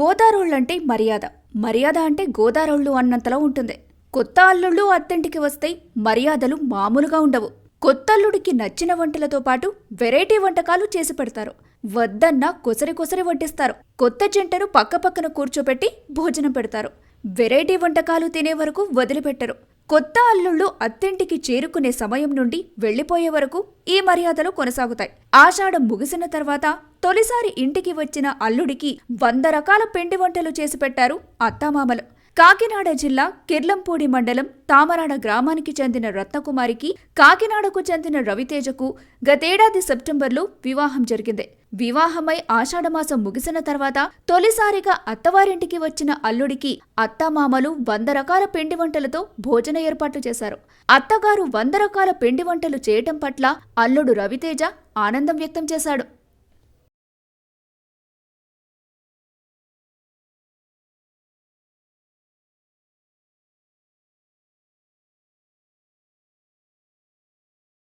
గోదారోళ్ళంటే మర్యాద. మర్యాద అంటే గోదారోళ్ళు అన్నంతలా ఉంటుంది. కొత్త అల్లుళ్ళు అత్తింటికి వస్తే మర్యాదలు మామూలుగా ఉండవు. కొత్త అల్లుడికి నచ్చిన వంటలతో పాటు వెరైటీ వంటకాలు చేసి పెడతారు. వద్దన్నా కొసరి కొసరి వడ్డిస్తారు. కొత్త జంటను పక్కపక్కన కూర్చోబెట్టి భోజనం పెడతారు. వెరైటీ వంటకాలు తినే వరకు వదిలిపెట్టరు. కొత్త అల్లుళ్ళు అత్తింటికి చేరుకునే సమయం నుండి వెళ్ళిపోయే వరకు ఈ మర్యాదలు కొనసాగుతాయి. ఆషాఢం ముగిసిన తర్వాత తొలిసారి ఇంటికి వచ్చిన అల్లుడికి వంద రకాల పిండి వంటలు చేసి పెట్టారు అత్తామామలు. కాకినాడ జిల్లా కిర్లంపూడి మండలం తామరాడ గ్రామానికి చెందిన రత్నకుమారికి కాకినాడకు చెందిన రవితేజకు గతేడాది సెప్టెంబర్లో వివాహం జరిగింది. వివాహమై ఆషాఢమాసం ముగిసిన తర్వాత తొలిసారిగా అత్తవారింటికి వచ్చిన అల్లుడికి అత్తమామలు వంద రకాల పిండి వంటలతో భోజన ఏర్పాట్లు చేశారు. అత్తగారు వంద రకాల పిండి వంటలు చేయటం పట్ల అల్లుడు రవితేజ ఆనందం వ్యక్తం చేశాడు.